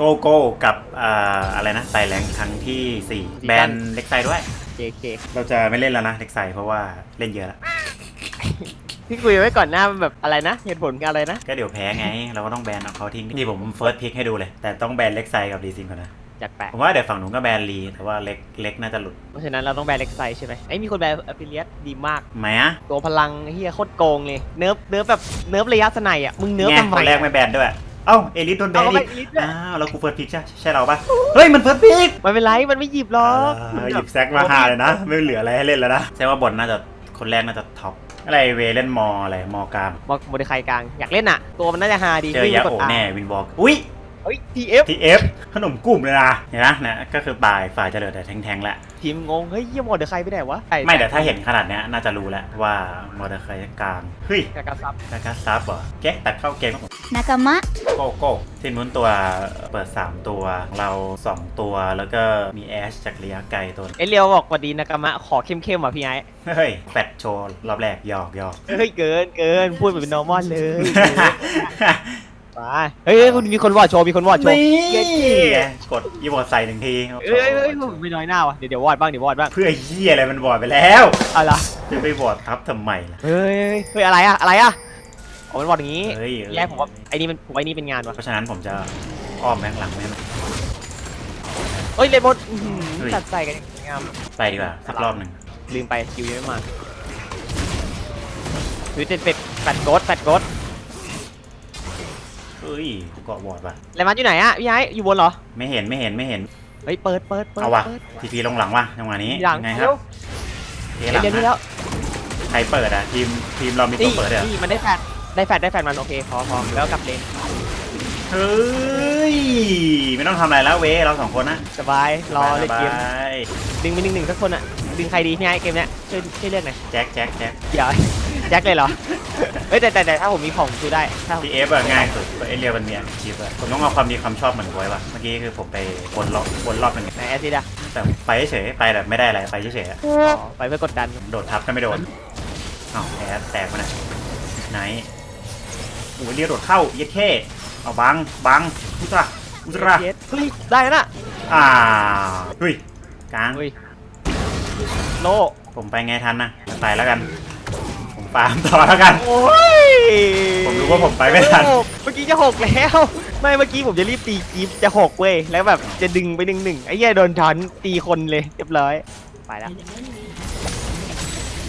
โกโก้กับอ่าอะไรนะไต่แรงครั้งที่ 4 แบนเล็กไซด้วยเคเคเราจะไม่เล่นแล้วนะเล็กไซเพราะว่าเล่นเยอะแล้วพี่คุยไว้ก่อนหน้ามันแบบอะไรนะ เหตุผลอะไรนะ ก็เดี๋ยวแพ้ไง เราก็ต้องแบนเอาเขาทิ้งนี่ผมเฟิร์สพิกให้ดูเลย แต่ต้องแบนเล็กไซกับดีซินก่อนนะจากแปะผมว่าเดี๋ยวฝั่งหนูก็แบนลีแต่ว่าเล็กเล็กน่าจะหลุดเพราะฉะนั้นเราต้องแบนเล็กไซใช่ไหมไอ้ยมีคนแบนอฟิเลียสดีมากไหมอะตัวพลังเฮียโคตรโกงเลยเนิร์ฟเนิร์ฟแบบเนิร์ฟระยะสไนอะมึงเนิร์ฟไงทำไมคนแรกไม่แบนด้วย เอ้าเอลิสโดนแบนเอาอีไปกอีลิทด้วย อ้าวแล้วกูเฟิร์สพิกใช่ใช่เราปะเฮ้ยมันเฟิร์สพิกไม่เป็นไรมันไม่หยิบหรอกอ่าหยิบแซกมาหาเลยนะ ไม่เหลืออะไรให้เล่นแล้วนะแสดงว่าบอลน่าจะคนแรกน่าจะท็อปอะไรเวเล่นมออะไรมอกลางบอกโมเดคายกลางอยากเล่นอะ ตัวมันน่าจะฮาดีเจอยาโอวิ่งไปกด R แน่วินบอกอุ้ยเฮ้ยทีเอฟทีเอฟขนมกลุ่มเลยนะเห็นนะนะก็คือบ่ายฝ่ายจะเหลือแต่แทงๆแหละ ทีมงง เฮ้ยเยี่ยโมเดคายไปไหนวะไม่แต่ถ้าเห็นขนาดเนี้ยน่าจะรู้แล้วว่ามอเตอร์ไซค์กลางเฮ้ยกากาซับกากาซับเหรอแก๊กตัดเข้าเกมครับผม仲間โก้โก้ทีมนู้นตัวเปิด 3 ตัวเรา 2 ตัวแล้วก็มีแอชจากระยะไกลตัวเอเลียวบอกสวัสดีนากามะ ขอเข้มๆอะพี่ไอ้เฮ้ยแฟดโชว์รอบแรกหยอกหยอก เฮ้ยเกินเกินพูดแบบเป็น normal เลย ไปเฮ้ยเฮ้ยคุณมีคนวอดโชว์มีคนวอดโชว์นี่กดอีโมดใส่หนึ่งทีเอ้ยเอ้ยเอ้ยผมไม่น้อยหน้าว่ะเดี๋ยวเดี๋ยววอดบ้างเดี๋ยววอดบ้างเพื่อเหี้ยอะไรมันบอดไปแล้วเอาล่ะจะไปบอดทับทำไมล่ะเฮ้ยเฮ้ยเฮ้ยอะไรอะอะไรอะอ๋อมันวอดอย่างงี้เฮ้ยเอ้ยแย่ผมว่าไอ้นี่มันผมว่าไอ้นี่เป็นงานว่ะเพราะฉะนั้นผมจะอ้อมแบงหลังแม่งเฮ้ยเลนบดอื้อหือเฮ้ยจัดใส่กันอย่างสวยงามไปดีกว่าสักรอบหนึ่งลืมไปคิวยังไม่มาถือเจ็ดเป็ดแปดโกดแปดโกดเฮ้ยกูเกาะบอดว่ะแล้วมันอยู่ไหนอะพี่ไอ้อยู่บนเหรอ ไม่เห็นไม่เห็นไม่เห็น เฮ้ย เปิดเปิดเปิดเอาว่ะเปิดทีพีลงหลังว่ะจังหวะนี้หลังยังไงคเร็รับวเทเดี๋หลังยวนี้นะแล้วใครเปิดอะทีมทีมเรามีตัวนี่เปิดเหรอนี่มันได้แฟดได้แฟดได้แฟดมันโอเคพอพอแล้วกลับเลนเฮ้ยไม่ต้องทำอะไรแล้วเว้ยเราสองคนนะสบายรอเล่นเกม สบายดึงไปหนึ่งหนึ่งสักคนอะดึงใครดีพี่ไอ้เกมเนี้ยช่วยช่วยเลือกหน่อยแจ็คแจ็คแจ็คเดี๋ยว แจ็คเลยเหรอ เฮ้ยแต่แต่แต่ถ้าผมมีของช่วยได้ถ้าผมทีเอฟอะง่ายสุดเอเรียมันมีอะคลิปอะผมต้องเอาความดีความชอบเหมือนไว้ว่ะเมื่อกี้คือผมไปวนรอบวนรอบหนึงไหนแอซิดอะแต่ไปเฉยๆไปแบบไม่ได้อะไรไปเฉยๆอะอ๋อไปเพื่อกดดันโดดทับก็ไม่โดนอ้าวแอดแตกมาหน่อยไหนโอ้ยเรียกโดดเข้าเย็ดเข้เอาบังบังอุตระอุตระเย็ดเฮ้ยได้แล้วน่ะอ่าเฮ้ยกลาง เฮ้ยโลผมไปไงทันนะไปแล้วกันผม ฟาร์มต่อแล้วกัน โอ้ยผมรู้ว่าผมไปไม่ทันเมื่อกี้จะหกแล้ว ไม่เมื่อกี้ผมจะรีบตีกีฟจะหกเว้ย แล้วแบบจะดึงไปหนึ่งหนึ่งไอ้เหี้ยโดนทันตีคนเลยเรียบร้อย ไปแล้ว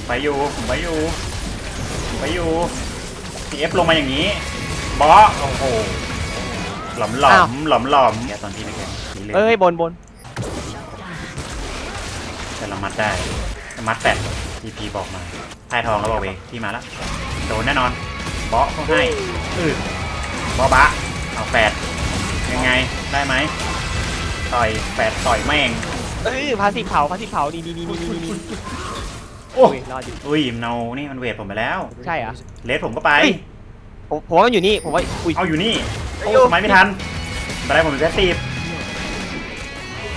ไปอยู่ผมไปอยู่ผมไปอยู่ทีเอฟลงมาอย่างนี้บอสโอ้โหหลอมหลอมหลอมหลอมแกตอนที่ไม่แข่งนี่เลยเอ้ยบนบนแต่ละมัดได้แต่มัดแปด ทีพีบอกมาพายทองแล้วบอกเวที่มาแล้วโดนแน่นอนบอสเขาให้อือบอบะเอาแปดยังไงได้ไหมต่อยแปดต่อยแม่งเอ้ยพาสิเผาพาสิเผาดีดีดีดีดีดีโอ้โอ้ยรอดอยู่อุ้ยเนานี่มันเวทผมไปแล้ว ใช่เหรอเลสผมก็ไปเฮ้ยผมผมว่ามันอยู่นี่ผมว่าอุ้ยเอาอยู่นี่ไอ้โอ้โยสมัยไม่ทันอะไรผมเป็นแพสซีฟ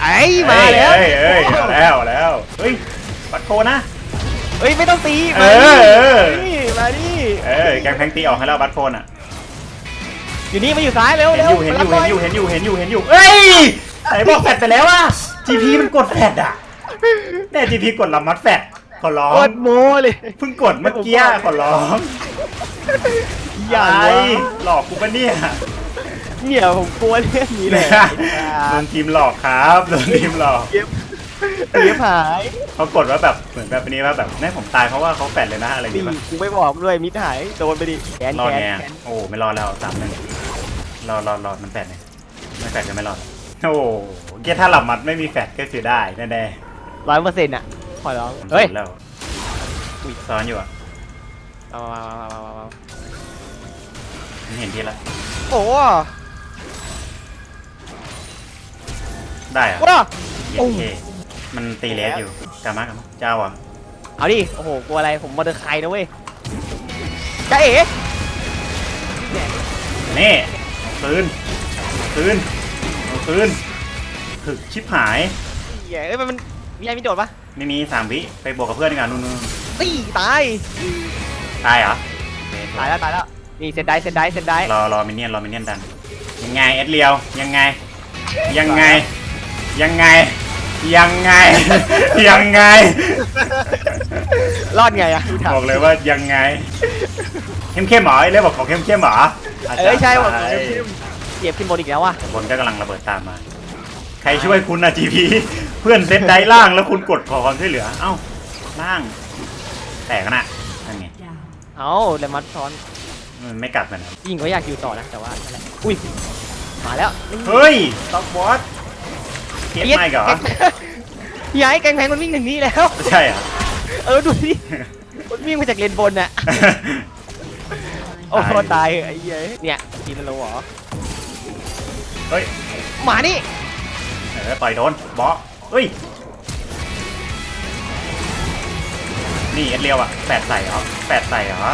ไอ้มาแล้วเอ้ยเอ้ยเอาแล้วเอาแล้วเฮ้ยปัดโคนะ เฮ้ยไม่ต้องตีเอมาอดิเออนี่มาดิเออแกงแพงตีออกให้แล้วบัตโคนอะ อยู่นี่มาอยู่ซ้ายเร็วเห็นเร็อวยู่เห็นมาอยู่รับเห็นอยู่เห็นอยู่เห็นอยู่เฮ้ยไหนบอกแฟดไปแล้วอะ GP มันกดแฟดอะแน่ GP กดลำมัดแฟดขอร้อโคงตรโมเลยเพิ่งกดเมื่อกี้ขอร้องอย่าไอ้วะหลอกกูปะเนี่ยเนี่ยผมกลัวเรื่องนี้เลยโดนทีมหลอกครับโดนทีมหลอก เก็บ เสียหายเขากดว่าแบบเหมือนแบบนี้ว่าแบบแม่ผมตายเพราะว่าเขาแฟดเลยนะอะไรอย่างนี่งี้ป่ะกูไม่บอกด้วยมิดหายโดนไปดิแขนรอดแขนไงแขนโอ้ไม่รอดแล้วสามหนึ่งรอดรอดรอดมันแฟดไงไม่แฟดก็ไม่รอดโอ้เกียถ้าหลับมัดไม่มีแฟดก็คือได้แน่แน่ร้อยเปอร์เซ็นต์อะขอร้องๆผมเฮ้ยสุดแล้วอุ้ยซ้อนอยู่อะเอามามามามามามันเห็นทีละโอ้โหได้เหรอะว้าเย้เค มันตีเลสอยู่กามากามะเจ้าอะเอาดิ โอ้โห กลัวอะไร ผมมอเตอร์ไซค์นะเว้ยจ้าเอ๋นี่เอาคืนเอาคืนเอาคืนถึกชิบหาย เหี้ยเอ้ยมันมันมีอะไรมีโดดปะไม่มีสามวิไปบวกกับเพื่อนดีกว่านู่นนู่นตีตาย ตายเหรอตายแล้วตายแล้วนี่เซนได้เซนได้เซนได้รอรอมินเนี่ยนรอมินเนี่ยนดัน ยังไงเอ็ดเลียว ยังไง ยังไง ยังไง ยังไง ยังไง รอดไงอะพี่ถามบอกเลยว่ายังไง เข้มเข้มๆเหรอไอ้เรื่องบอกของเข้มเข้มๆเหรอเอ้ยใช่ว่ะใช่เก็บขึ้นบนอีกแล้วว่ะบนก็กำลังระเบิดตามมา ใครช่วยคุณนะ GP เพื่อนเซตได้ล่างแล้วคุณกดขอความช่วยเหลือ เอ้าล่าง แตกนะนั่นไงเอ้าเลมัดซ้อนมันไม่กลับกันนะจริงก็อยากอยู่ต่อนะแต่ว่านั่นแหละอุ้ยมาแล้วนี่เฮ้ยต็อกบอส เก็บไม่เหรอพี่ไอ้แกงแพงมันวิ่งถึงนี่แล้ว ใช่เหรอเออดูสิมันวิ่งมาจากเลนบนน่ะ โอ้โหตายไอ้เหี้ยเนี่ยทีมันโลเหรอ เฮ้ยหมานี่เออต่อยโดนบอสเฮ้ย นี่เอ็ดเรียวอะแปดใส่เหรอแปดใส่เหรอ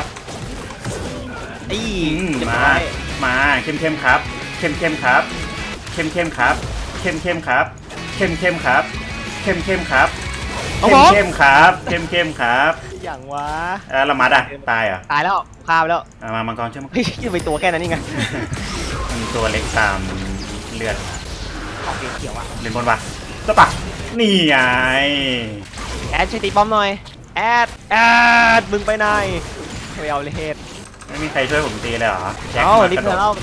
ไอ้อืมเรียบมาร้อยมาเข้มเข้มๆครับ เข้มเข้มๆครับ เข้มเข้มๆครับ เข้มเข้มๆครับ เข้มเข้มๆครับ เข้มเข้มๆครับ เอาเข้บมอกเข้มๆครับ เข้มเข้มๆครับอย่างวะ เออละมัดอะตายเหรอตายแล้วฆ่าไปแล้วเอามามังกรช่วยมังกรเฮ้ยยังไปตัวแค่นั้นนี่ไงมันตัวเล็กตามเลือดออกเขียวๆอะเล่นบนวะสปะนี่ไงแอดช่วยตีป้อมหน่อยแอดแอดมึงไปไหนไม่เอาเลยเฮดไม่มีใครช่วยผมตีเลยเหรอแจ็คเอ้ามันนี่กระเพื่อนโดเราด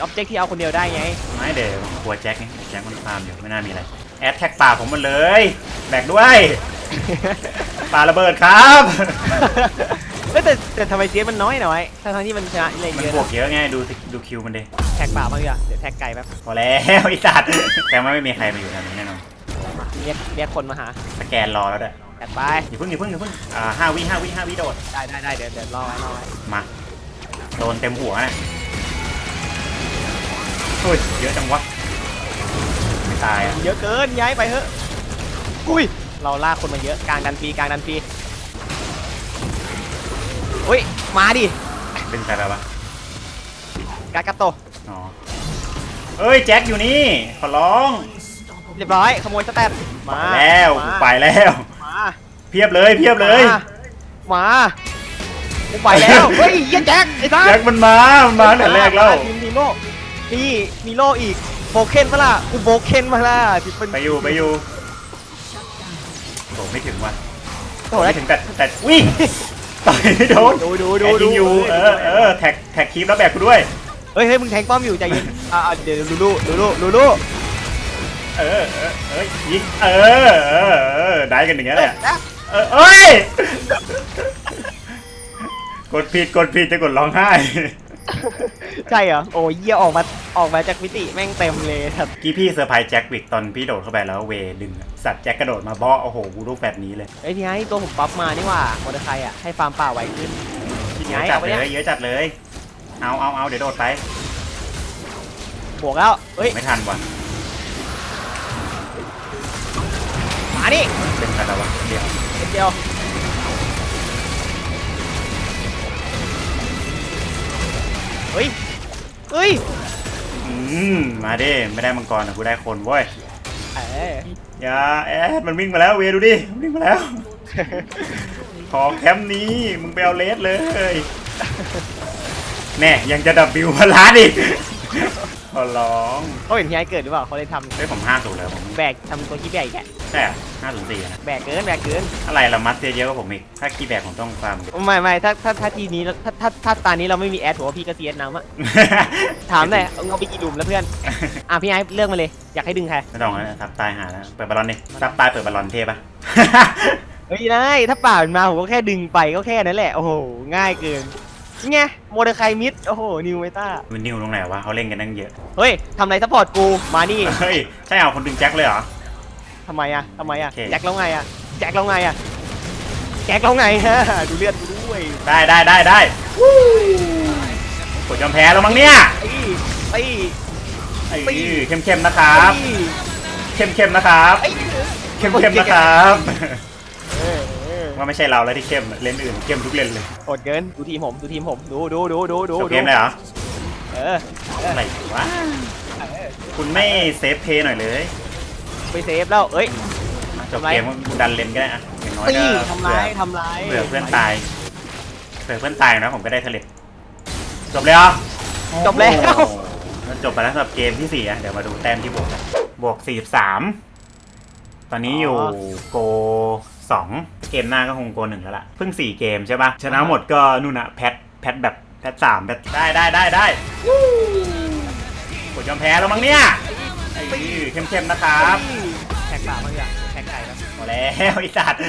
ออบเจกที่เอาคนเดียวได้ไงไม่เดี๋ยวผมกลัวแจ็คไงแจ็คมันฟาร์มอยู่ไม่น่ามีอะไร แอดแท็กป่าผมหมดเลยแบกด้วยป่าระเบิดครับเอ้ยแต่แต่ทำไมเซียสมันน้อยหน่อยทั้งๆที่มันชนะอะไรมันเยอะบวกเยอะไงดูสิดูคิวมันดิแท็กป่ามาดีกว่าเดี๋ยวแท็กไก่แป๊บพอแล้วไอ้สัตว์แต่ว่าไม่มีใครมาอยู่แถวนี้แน่นอนมาเรียกเรียกคนมาหาสแกนรอแล้วด้วยแท็กไปอย่าเพิ่งอย่าเพิ่งอย่าเพิ่งอ่าห้าวิห้าวิห้าวิโดดได้ได้ได้เดี๋ยวเดี๋ยวรอไว้รอไว้มาโดนเต็มหัวนะโอ้ยเยอะจังวะไม่ ตายอะเยอะเกินย้ายไปเถอะอุ้ยเราลากคนมาเยอะกลางดันฟรีกลางดันฟรีอุ้ยมาดิเป็นใครไปปะกากาโตอ๋อเอ้ยแจ็คอยู่นี่ขอร้องเรียบร้อยขโมยสแตทไปมาแล้วมาไปแล้ว มาเพียบเลยเพียบเลยมามากูไปแล้วเฮ้ยเหี้ยันแจ็คไอ้สัสแจ็คมันมามันมาตั้งแต่แรกแล้วมีมีโล่ นี่มีโล่อีกโบเคนปะล่ะกูโบเคนมาล่ะที่เป็นไปอยู่ไปอยู่โถไม่ถึงว่ะโอ้โหแล้ไม่วถึงแต่แต่วิ่งต่อยไม่โดนดูดูดูแท็กดูยิงอยู่เออเออแท็กแท็กคีบแล้วแบกกูด้วยเฮ้ยเฮ้ยมึงแทงป้อมอยู่ใจเย็นอ่าอ่าเดี๋ยวดูดูดูดูดูดูเออเออเอ้ยยิงเออเออเออได้กันอย่างเงี้ยแหละนะเออเอ้ยกดผิดกดผิดจะกดร้องไห้ ใช่เหรอ โอ้ยเยี่ยออกมาออกมาจากมิติแม่งเต็มเลยครับกี้พี่เซอร์ไพรส์แจ็ควิกตอนพี่โดดเข้าไปแล้วเวดึงอะสัตว์แจ็คกระโดดมาเบาะโอ้โหกูลูกแบบนี้เลยไอ้ยพี่ไอ้ตัวผมปั๊บมานี่หว่ามอเตอร์ไซค์อะให้ฟาร์มป่าไวขึ้นพี่เยไอ้อะจัดเอาไปเลเนี่ยยเยอะจัดเลย เอาเอาเอาเดี๋ยวโดดไปบวกแล้วเฮ้ย ไม่ทันว่ะมาดิเป็นใครแล้ววะเดี๋ยวเดียว เฮ้ยเฮ้ยอืมมาดิไม่ได้มังกรแต่กูได้คนเว้ยเอออย่าแอดมันวิ่งมาแล้วเวดูดิมันวิ่งมาแล้ว ขอแคมป์นี้มึงไปเอาเลสเลยแน่ยังจะดับบิวพลาดอีก ขอร้องเขาเห็นพี่ไอ้เกิดหรือเปล่าเขาเลยทเฮ้ยผมห้าสูตรแล้วผมำแบกทำตัวขี้แบกอีกแกใช่ห้าศูนย์สี่นะแบกเกินแบกเกินอะไรละมัดเสียเยอะกว่าผมอีกถ้าคีย์แบกผมต้องฟาร์มดิไม่ไม่ถ้าถ้าถ้าทีนี้ถ้าถ้าถ้าตานี้เราไม่มีแอดผมว่าพี่ก็เสียน้ำอะถามหน่อยเอาเอาไปกี่ดุมแล้วเพื่อนอะพี่ไอ้เลือกมาเลยอยากให้ดึงใครไม่ต้องแล้วซับตายหาแล้วเปิดบอลลอนดิซับตายเปิดบอลลอนเทปะ เฮ้ยได้ถ้าป่ามันมาผมก็แค่ดึงไปก็แค่นั้นแหละโอ้โหง่ายเกิน ไงโมเดลไคมิดโอ้โหนิวเมตามันนิวตรงไหนวะเขาเล่นกันตั้งเยอะ เฮ้ยทำไรซัพพอร์ตกูมานี่เฮ้ย ใช่เอาคนดึงแจ็คเลยเหรอ ทำไมอะทำไมอะโอเค แจ็คแล้วไงอะแจ็คแล้วไงอะแจ็คแล้วไงฮะดูเลือดกูด้วยได้ได้ได้ได้กดยอมแพ้แล้วมั้งเนี่ยไอ้ไอ้ไอ้ปีเข้มเข้มๆนะครับ ไอ้เข้มเข้มๆนะครับไอ้เข้มเข้มๆนะครับเออเออ ว่าไม่ใช่เราแล้วที่เข้มเลนส์อื่นเข้มทุกเลนเลยอดเกินดูทีมผมดูทีมผมดูดูดูดูดูจบเกมเลยเหรอเอออะไรวะคุณไม่เซฟเพย์หน่อยเลยไปเซฟแล้วเอ้ย จบเกมก็ดันเลนก็ได้อะอย่างน้อยตีก็ทำร้ายทำร้ายเผื่อเพื่อนตายเผื่อเพื่อนตายนะผมก็ได้ทะเลจบเลยเหรอ จบแล้ว โอ้โหก็จบไปแล้วสำหรับเกมที่สี่อะเดี๋ยวมาดูแต้มที่บวกกันบวก43ตอนนี้อยู่โก สองเกมหน้าก็คงโกหนึ่งแล้วล่ะ เพิ่งสี่เกมใช่ปะชนะหมดก็นู่นอะแพทแพทแบบแพทสามแพทได้ได้ได้ได้กดยอมแพ้แล้วมั้งเนี่ยไอ้เข้มๆนะครับแท็กสามมาอย่างแท็กไก่ครับพอแล้วไอ้สัตว์